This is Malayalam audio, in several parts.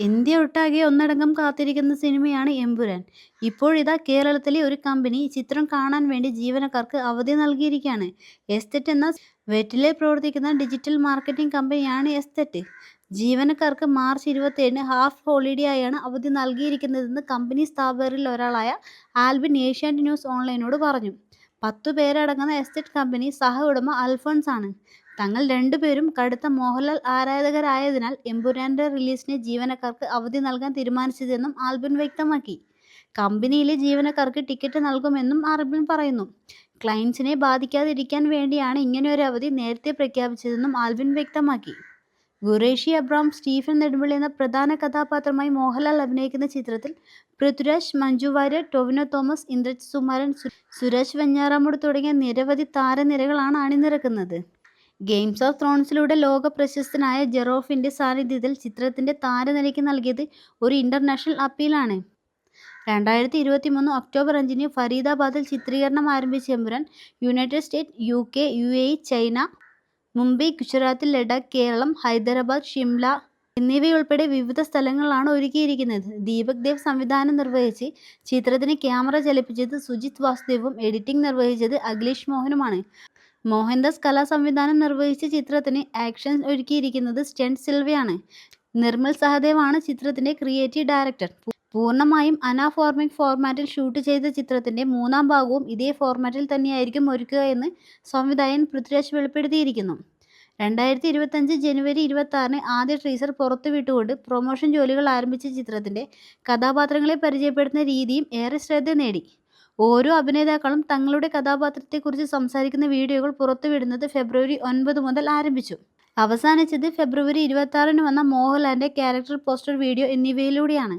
ഇന്ത്യ ഒട്ടാകെ ഒന്നടങ്കം കാത്തിരിക്കുന്ന സിനിമയാണ് എമ്പുരാൻ. ഇപ്പോഴിതാ കേരളത്തിലെ ഒരു കമ്പനി ചിത്രം കാണാൻ വേണ്ടി ജീവനക്കാർക്ക് അവധി നൽകിയിരിക്കുകയാണ്. എസ്തെറ്റ് എന്ന വെറ്റിലെ പ്രവർത്തിക്കുന്ന ഡിജിറ്റൽ മാർക്കറ്റിംഗ് കമ്പനിയാണ് എസ്തെറ്റ്. ജീവനക്കാർക്ക് മാർച്ച് ഇരുപത്തിയേഴിന് ഹാഫ് ഹോളിഡേ ആയാണ് അവധി നൽകിയിരിക്കുന്നതെന്ന് കമ്പനി സ്ഥാപകരിൽ ഒരാളായ ആൽബിൻ ഏഷ്യാനെറ്റ് ന്യൂസ് ഓൺലൈനോട് പറഞ്ഞു. പത്തു പേരടങ്ങുന്ന എസ്റ്റേറ്റ് കമ്പനി സഹ ഉടമ അൽഫോൺസ് ആണ് തങ്ങൾ രണ്ടുപേരും കടുത്ത മോഹൻലാൽ ആരാധകരായതിനാൽ എമ്പുരാന്റെ റിലീസിന് ജീവനക്കാർക്ക് അവധി നൽകാൻ തീരുമാനിച്ചതെന്നും ആൽബിൻ വ്യക്തമാക്കി. കമ്പനിയിലെ ജീവനക്കാർക്ക് ടിക്കറ്റ് നൽകുമെന്നും ആൽബിൻ പറയുന്നു. ക്ലയൻസിനെ ബാധിക്കാതിരിക്കാൻ വേണ്ടിയാണ് ഇങ്ങനെയൊരു അവധി നേരത്തെ പ്രഖ്യാപിച്ചതെന്നും ആൽബിൻ വ്യക്തമാക്കി. ഖുറേഷി അബ്രാം സ്റ്റീഫൻ നെടുമ്പള്ളി എന്ന പ്രധാന കഥാപാത്രമായി മോഹൻലാൽ അഭിനയിക്കുന്ന ചിത്രത്തിൽ പൃഥ്വിരാജ്, മഞ്ജു വാര്യർ, ടൊവിനോ തോമസ്, ഇന്ദ്രജിത് സുമാരൻ സുരേഷ് വെഞ്ഞാറാമൂട് തുടങ്ങിയ നിരവധി താരനിരകളാണ് അണിനിരക്കുന്നത്. ഗെയിംസ് ഓഫ് ത്രോൺസിലൂടെ ലോക പ്രശസ്തനായ ജെറോഫിന്റെ സാന്നിധ്യത്തിൽ ചിത്രത്തിന്റെ താരനിരയ്ക്ക് നൽകിയത് ഒരു ഇന്റർനാഷണൽ അപ്പീലാണ്. രണ്ടായിരത്തി ഇരുപത്തി മൂന്ന് ഒക്ടോബർ അഞ്ചിന് ഫരീദാബാദിൽ ചിത്രീകരണം ആരംഭിച്ച Empuraan United State U K U A China, Mumbai, Gujarat, Ladakh, Keralam, Hyderabad, Shimla എന്നിവയുൾപ്പെടെ വിവിധ സ്ഥലങ്ങളിലാണ് ഒരുക്കിയിരിക്കുന്നത്. ദീപക് ദേവ് സംവിധാനം നിർവഹിച്ച് ചിത്രത്തിന് ക്യാമറ ചലിപ്പിച്ചത് സുജിത് വാസുദേവും എഡിറ്റിംഗ് നിർവഹിച്ചത് അഖിലേഷ് മോഹനുമാണ്. മോഹൻദാസ് കലാ സംവിധാനം നിർവഹിച്ച ചിത്രത്തിന് ആക്ഷൻ ഒരുക്കിയിരിക്കുന്നത് സ്റ്റെൻ സിൽവയാണ്. നിർമ്മൽ സഹദേവാണ് ചിത്രത്തിന്റെ ക്രിയേറ്റീവ് ഡയറക്ടർ. പൂർണമായും അനാഫോർമിക് ഫോർമാറ്റിൽ ഷൂട്ട് ചെയ്ത ചിത്രത്തിന്റെ മൂന്നാം ഭാഗവും ഇതേ ഫോർമാറ്റിൽ തന്നെയായിരിക്കും ഒരുക്കുക എന്ന് സംവിധായകൻ പൃഥ്വിരാജ് വെളിപ്പെടുത്തിയിരിക്കുന്നു. രണ്ടായിരത്തി ഇരുപത്തഞ്ച് ജനുവരി ഇരുപത്തിയാറിന് ആദ്യ ട്രീസർ പുറത്തുവിട്ടുകൊണ്ട് പ്രൊമോഷൻ ജോലികൾ ആരംഭിച്ച ചിത്രത്തിന്റെ കഥാപാത്രങ്ങളെ പരിചയപ്പെടുത്തുന്ന രീതിയും ഏറെ ശ്രദ്ധ നേടി. ഓരോ അഭിനേതാക്കളും തങ്ങളുടെ കഥാപാത്രത്തെക്കുറിച്ച് സംസാരിക്കുന്ന വീഡിയോകൾ പുറത്തുവിടുന്നത് ഫെബ്രുവരി ഒൻപത് മുതൽ ആരംഭിച്ചു. അവസാനിച്ചത് ഫെബ്രുവരി ഇരുപത്തിയാറിന് വന്ന മോഹൻലാലിന്റെ ക്യാരക്ടർ പോസ്റ്റർ വീഡിയോ എന്നിവയിലൂടെയാണ്.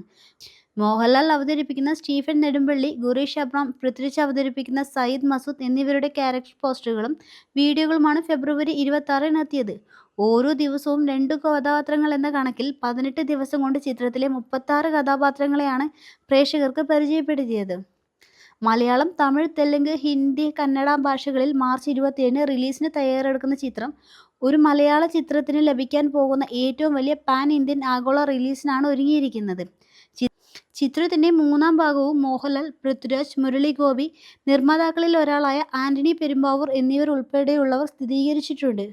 മോഹൻലാൽ അവതരിപ്പിക്കുന്ന സ്റ്റീഫൻ നെടുമ്പള്ളി, ഗുറീഷ് അബ്രാം പൃഥ്വിച്ച് അവതരിപ്പിക്കുന്ന സയ്യിദ് മസൂദ് എന്നിവരുടെ ക്യാരക്ടർ പോസ്റ്ററുകളും വീഡിയോകളുമാണ് ഫെബ്രുവരി ഇരുപത്തിയാറിന് എത്തിയത്. ഓരോ ദിവസവും രണ്ട് കഥാപാത്രങ്ങൾ എന്ന കണക്കിൽ പതിനെട്ട് ദിവസം കൊണ്ട് ചിത്രത്തിലെ മുപ്പത്തിയാറ് കഥാപാത്രങ്ങളെയാണ് പ്രേക്ഷകർക്ക് പരിചയപ്പെടുത്തിയത്. മലയാളം, തമിഴ്, തെലുങ്ക്, ഹിന്ദി, കന്നഡ ഭാഷകളിൽ മാർച്ച് ഇരുപത്തിയേഴിന് റിലീസിന് തയ്യാറെടുക്കുന്ന ചിത്രം ഒരു മലയാള ചിത്രത്തിന് ലഭിക്കാൻ പോകുന്ന ഏറ്റവും വലിയ പാൻ ഇന്ത്യൻ ആഗോള റിലീസിനാണ് ഒരുങ്ങിയിരിക്കുന്നത്. ചിത്രത്തിന്റെ മൂന്നാം ഭാഗവും മോഹൻലാൽ, പൃഥ്വിരാജ്, മുരളി ഗോപി, നിർമ്മാതാക്കളിൽ ഒരാളായ ആന്റണി പെരുമ്പാവൂർ എന്നിവർ ഉൾപ്പെടെയുള്ളവർ ചിത്രീകരിച്ചിട്ടുണ്ട്.